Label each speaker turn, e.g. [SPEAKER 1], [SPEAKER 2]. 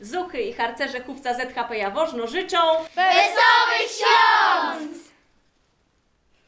[SPEAKER 1] Zuchy i harcerze chówca ZHP Jaworzno życzą
[SPEAKER 2] Wesołych świąt!